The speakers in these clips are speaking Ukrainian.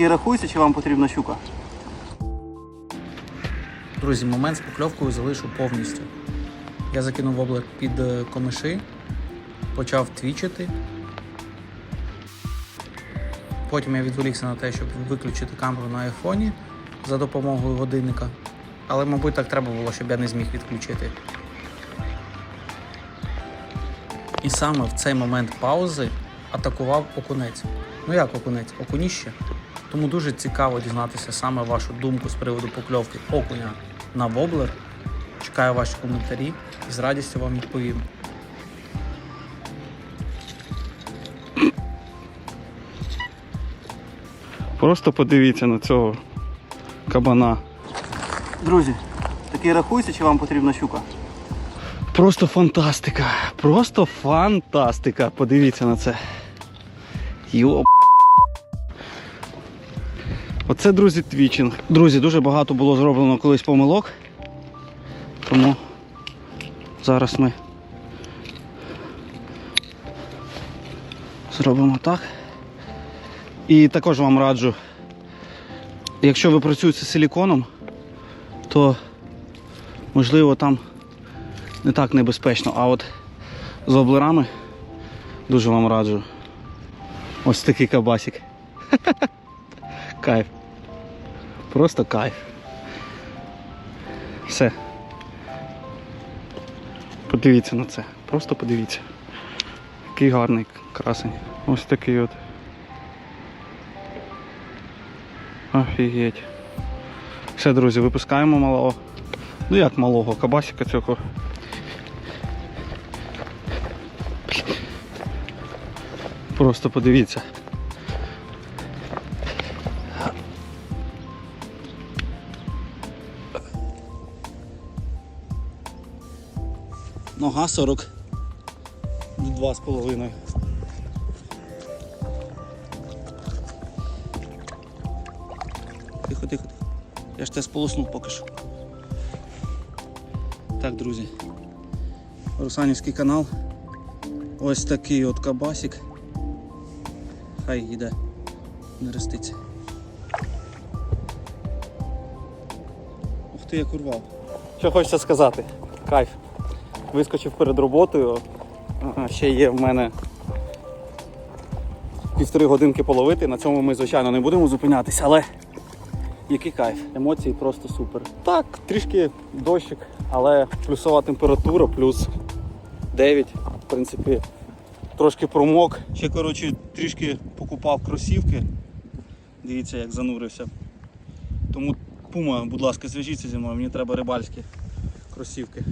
Такий рахується, чи вам потрібна щука? Друзі, момент з покльовкою залишу повністю. Я закинув воблер під е, комиши, почав твічити. Потім я відволікся на те, щоб виключити камеру на айфоні за допомогою годинника. Але, мабуть, так треба було, щоб я не зміг відключити. І саме в цей момент паузи атакував окунець. Ну як окунець? Окуніще. Тому дуже цікаво дізнатися саме вашу думку з приводу покльовки окуня на воблер. Чекаю ваші коментарі і з радістю вам відповім. Просто подивіться на цього кабана. Друзі, такий рахується, чи вам потрібна щука? Просто фантастика. Просто фантастика. Подивіться на це. Йоп. Оце, друзі, твічинг. Друзі, дуже багато було зроблено колись помилок. Тому зараз ми зробимо так. І також вам раджу, якщо ви працюєте з силіконом, то можливо там не так небезпечно. А от з облерами дуже вам раджу. Ось такий кабасик. Кайф. Просто кайф. Все. Подивіться на це. Просто подивіться. Який гарний красень. Ось такий от. Офігеть. Все, друзі, випускаємо малого. Ну як малого кабасика цього. Просто подивіться. Нога 40. Два з половиною. Тихо, тихо, тихо. Я ж тебе сполоснув поки що. Так, друзі. Русанівський канал. Ось такий от кабасик. Хай йде, не роститься. Ух ти, як урвав. Що хочеться сказати? Кайф. Вискочив перед роботою. Ще є в мене півтори годинки половити. На цьому ми, звичайно, не будемо зупинятися, але який кайф. Емоції просто супер. Так, трішки дощик, але плюсова температура, плюс 9. В принципі, трошки промок. Ще, коротше, трішки покупав кросівки. Дивіться, як занурився. Тому пума, будь ласка, зв'яжіться зі мною, мені треба рибальські кросівки.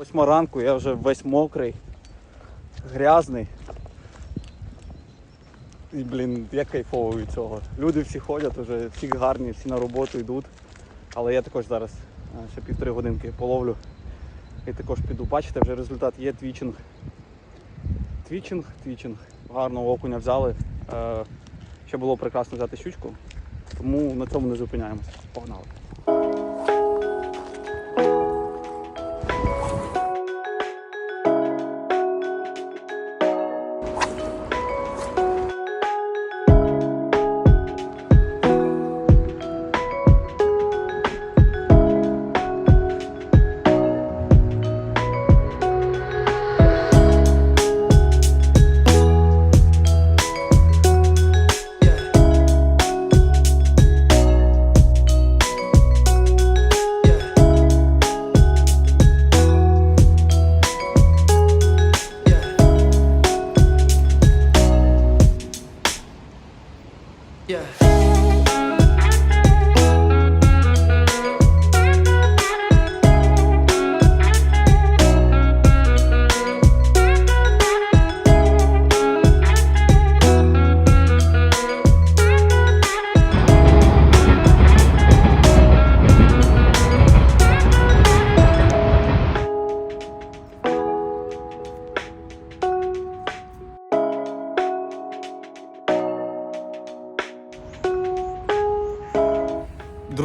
Восьма ранку, я вже весь мокрий, грязний. І, блін, я кайфово від цього. Люди всі ходять, вже, всі гарні, всі на роботу йдуть. Але я також зараз ще півтори годинки половлю і також піду. Бачите, вже результат є твічинг. Твічинг, твічинг. Гарного окуня взяли. Е, ще було прекрасно взяти щучку, тому на цьому не зупиняємося. Погнали.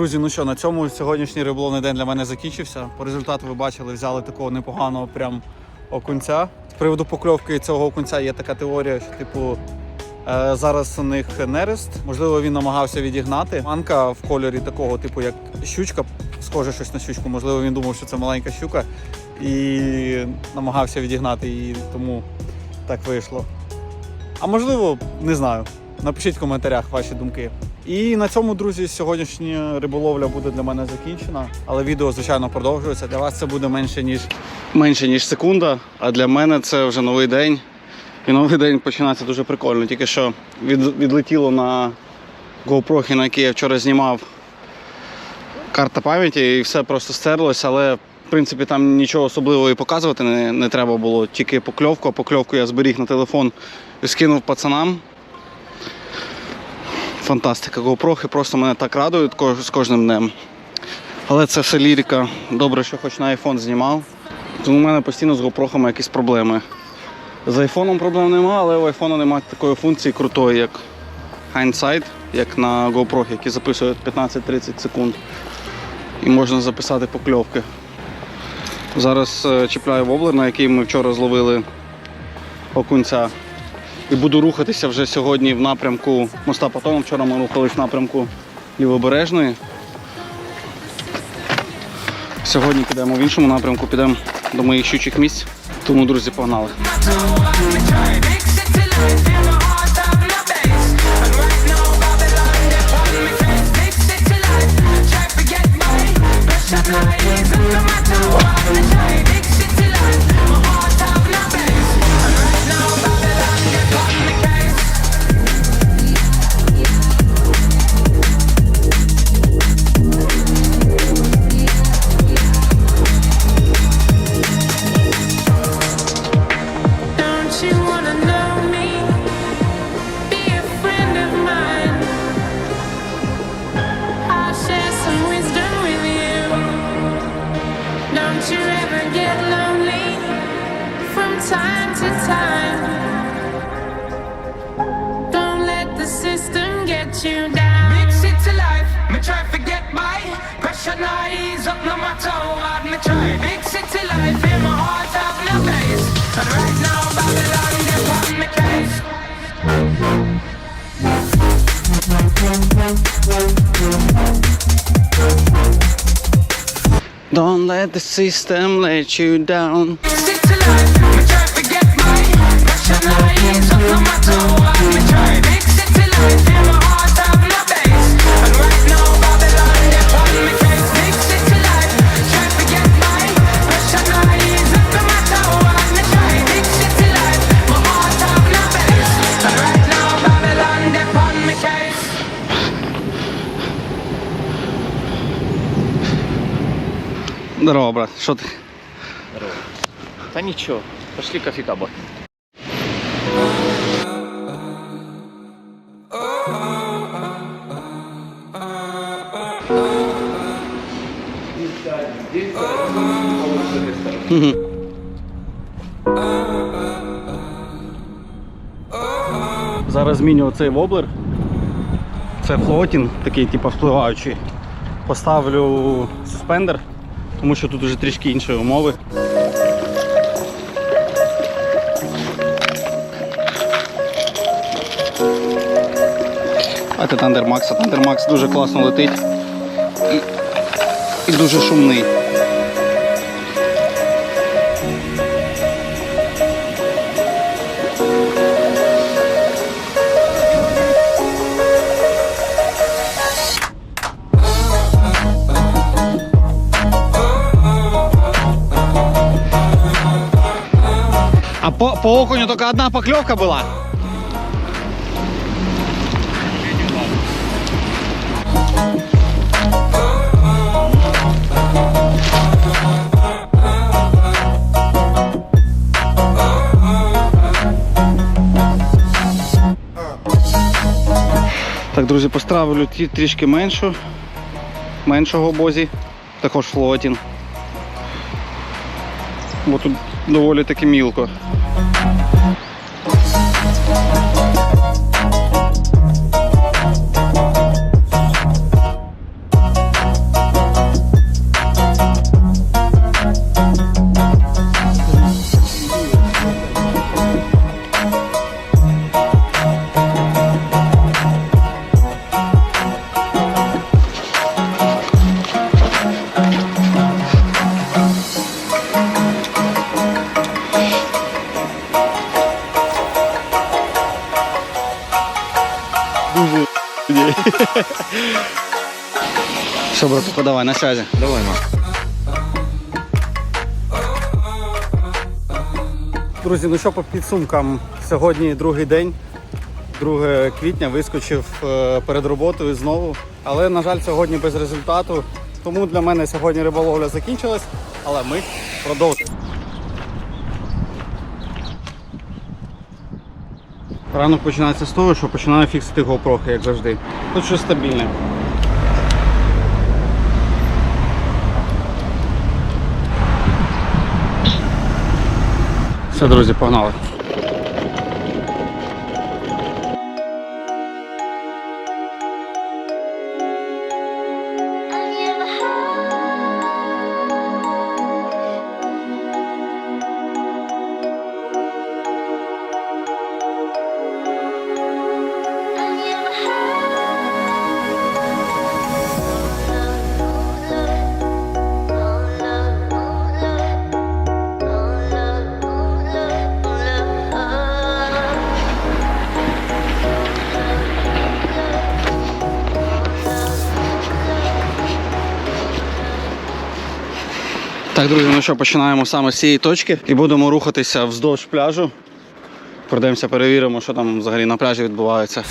Друзі, ну що, на цьому сьогоднішній риболовний день для мене закінчився. По результату ви бачили, взяли такого непоганого прям окунця. З приводу покльовки цього окунця є така теорія, що типу Е, Зараз у них нерест. Можливо, він намагався відігнати. Манка в кольорі такого, типу, як щучка, схоже щось на щучку. Можливо, він думав, що це маленька щука і намагався відігнати її, тому так вийшло. А можливо, не знаю. Напишіть в коментарях ваші думки. І на цьому, друзі, сьогоднішня риболовля буде для мене закінчена. Але відео, звичайно, продовжується. Для вас це буде менше, ніж менше, ніж секунда. А для мене це вже новий день. І новий день починається дуже прикольно. Тільки що від, відлетіло на GoPro, на який я вчора знімав карта пам'яті, і все просто стерлося, але в принципі там нічого особливого і показувати не, не треба було. Тільки покльовку, а покльовку я зберіг на телефон і скинув пацанам. Фантастика, GoPro просто мене так радують з кожним днем. Але це все лірика. Добре, що хоч на iPhone знімав. Тому в мене постійно з GoPro якісь проблеми. З айфоном проблем немає, але у айфону немає такої функції крутої, як hindsight, як на GoPro, які записують 15-30 секунд. І можна записати покльовки. Зараз е, чіпляю воблер, на який ми вчора зловили окунця. І буду рухатися вже сьогодні в напрямку моста Патона. Вчора ми рухались в напрямку Лівобережної. Сьогодні підемо в іншому напрямку, підемо до моїх щучих місць. Тому, друзі, погнали. Don't let the system let you down. To life, forget my rationalize. Try fix it. Здорово, брат. Що ти? Да ничего, пошли кофейка бахнем. Зараз зміню оцей воблер. Це флотін, такий типу впливаючий. Поставлю суспендер, тому що тут вже трішки інші умови. А це Тандермакс. Дуже класно летить і, і дуже шумний. А по, по окуню только одна поклевка была? Так, друзі, поставлю ті трішки меншу, меншого бозі, також флотін. Бо тут доволі таки мілко. Братуха, давай, на связі. Давай, ма. Друзі, ну що по підсумкам? Сьогодні другий день, 2 квітня, вискочив е, перед роботою знову. Але, на жаль, сьогодні без результату. Тому для мене сьогодні риболовля закінчилась, але ми продовжуємо. Ранок починається з того, що починаю фіксити GoPro, як завжди. Тут щось стабільне. Все, друзі, погнали. Так, друзі, ну що, починаємо саме з цієї точки і будемо рухатися вздовж пляжу. Пройдемося, перевіримо, що там взагалі на пляжі відбувається.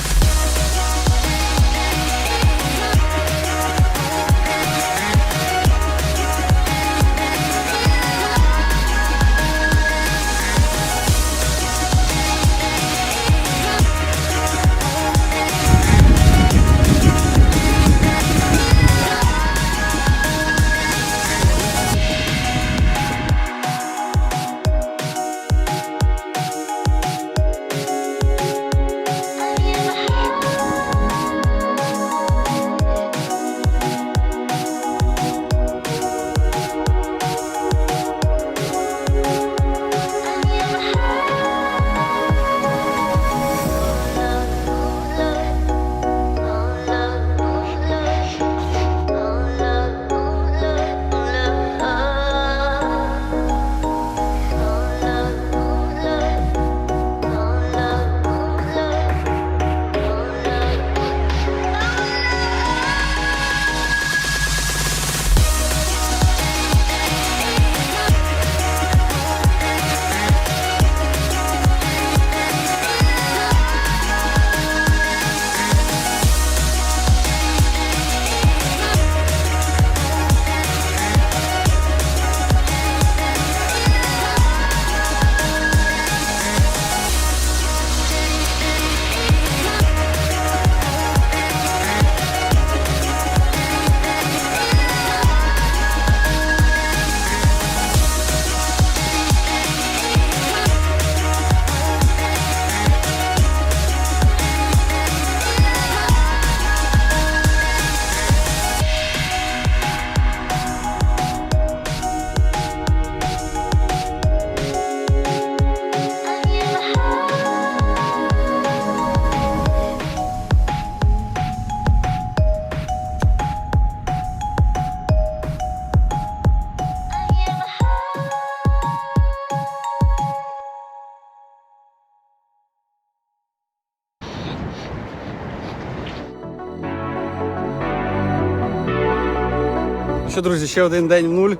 Що, друзі, ще один день в нуль,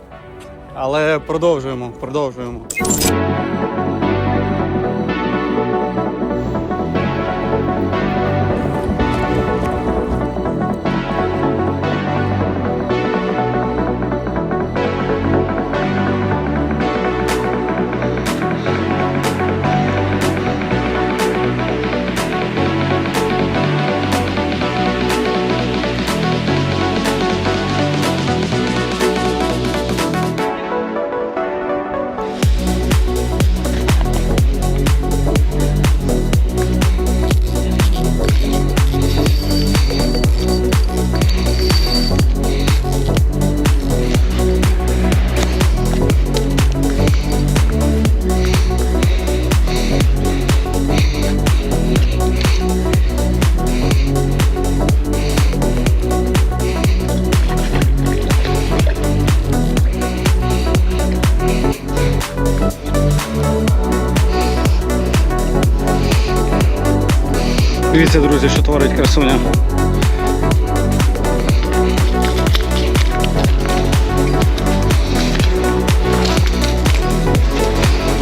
але продовжуємо, продовжуємо. Дивіться, друзі, що творить красуня.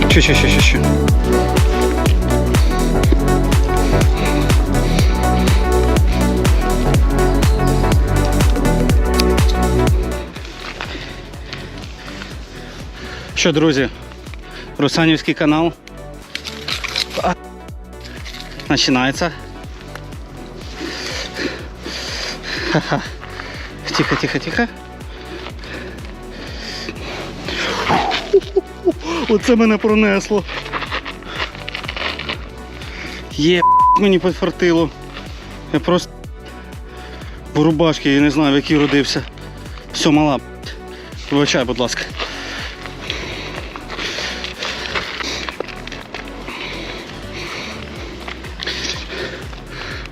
Ще, ще, ще, ще, ще. Що, друзі? Русанівський канал. Починається. Ха-ха. Тихо, тихо, тихо. Оце мене пронесло. Є мені підфартило. Я просто в рубашці, я не знаю, в якій родився. Все, мала. Вибачай, будь ласка.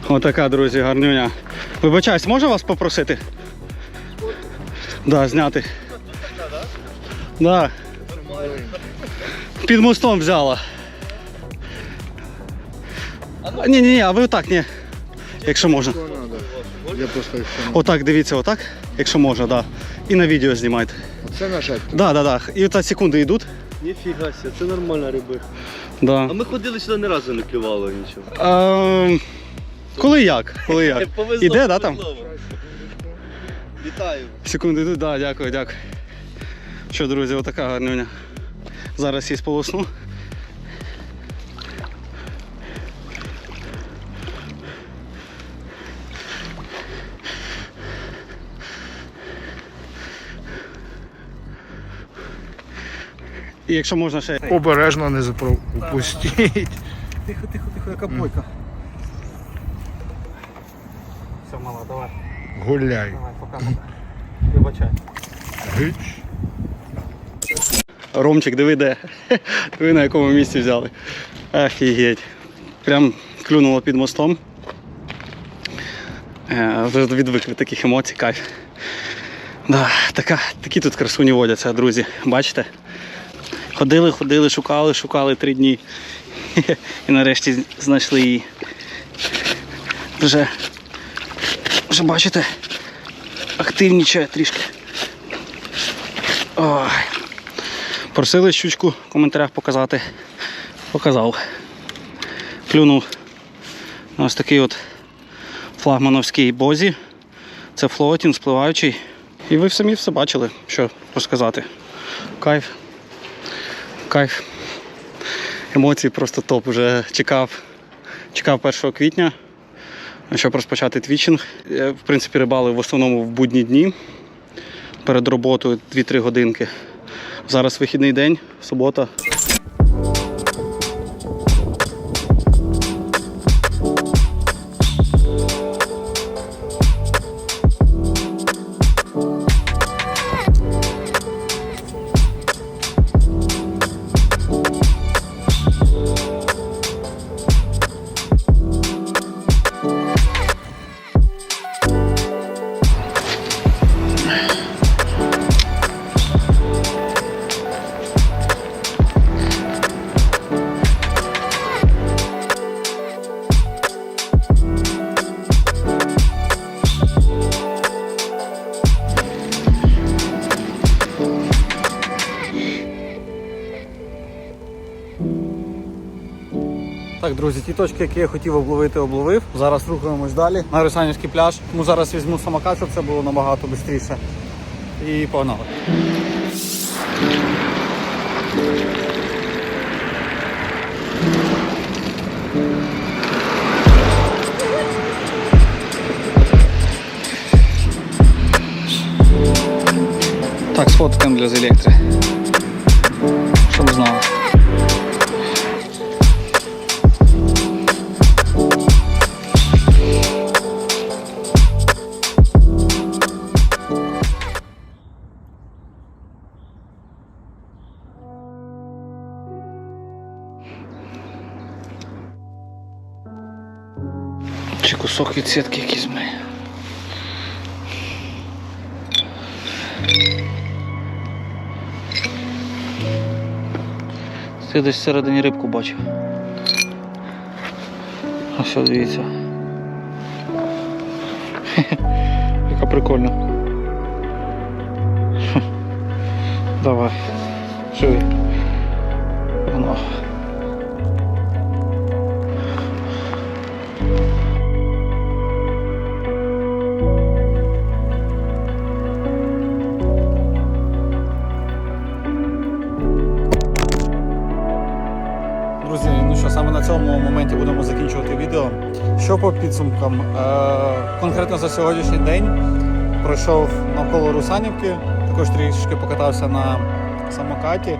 Отака, друзі, гарнюня. Вибачаюсь, можу вас попросити? Да, зняти. Да. Під мостом взяла. Ні, ні, ні, а ви отак, ні. Якщо можна. Я просто їх. Отак, дивіться, отак, якщо можна, да. І на відео знімайте. Це нажать. Да, да, да. І ота секунди йдуть. Ніфіга ся, це нормальна риби. Да. А ми ходили сюди, ні разу не клювало нічого. А, коли як? Коли як? Повезло, Іде, да, там? Вітаю. Секунди йдуть, да, дякую, дякую. Що, друзі, отака гарнюня. Зараз її сполосну. І якщо можна ще. Обережно не запустіть. Тихо, тихо, тихо, яка бойка. Все, мала, давай. Гуляй. Давай, пока, пока. Вибачай. Гич. Ромчик, диви де. Диви на якому місці взяли. Офігеть. Прям клюнуло під мостом. Е, Вже відвик від таких емоцій, кайф. Да, така, такі тут красуні водяться, друзі. Бачите? Ходили, ходили, шукали, шукали три дні. І нарешті знайшли її. Вже, вже бачите, активнічає трішки. Ой. Просили щучку в коментарях показати. Показав. Клюнув ось такий от флагмановський бозі. Це флотін, спливаючий. І ви самі все бачили, що розказати. Кайф. Кайф. Емоції просто топ. Вже чекав, чекав 1 квітня, щоб розпочати твічинг. В принципі, рибалив в основному в будні дні. Перед роботою 2-3 годинки. Зараз вихідний день, субота. Так, друзі, ті точки, які я хотів обловити, обловив. Зараз рухаємось далі на Русанівський пляж. Тому зараз візьму самокат, щоб це було набагато швидше. І погнали. Так, сфоткаємо для електри. Кусок від сітки якийсь має. Ти десь всередині рибку бачив. Все, дивіться. Яка прикольна. Давай. Живи. Охрененно. Підсумкам? Е, конкретно за сьогоднішній день пройшов навколо Русанівки, також трішки покатався на самокаті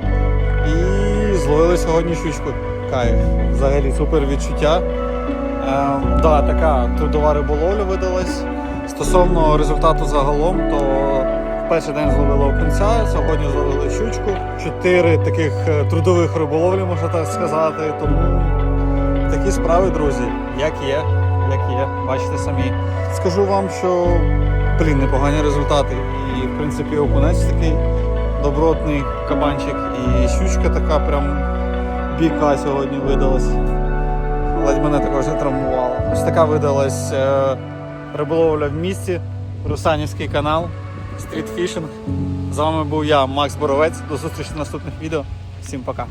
і зловили сьогодні щучку. Кайф. Взагалі супер відчуття. Е, да, така трудова риболовля видалась. Стосовно результату загалом, то в перший день зловили окунця, сьогодні зловили щучку. Чотири таких е, трудових риболовлі, можна так сказати. Тому такі справи, друзі, як є, як є, бачите самі. Скажу вам, що блін, непогані результати. І в принципі окунець такий добротний кабанчик, і щучка така прям біка сьогодні видалась. Ледь мене також не травмувало. Ось така видалась е, риболовля в місті, Русанівський канал, стрітфішинг. З вами був я, Макс Боровець. До зустрічі в наступних відео. Всім пока.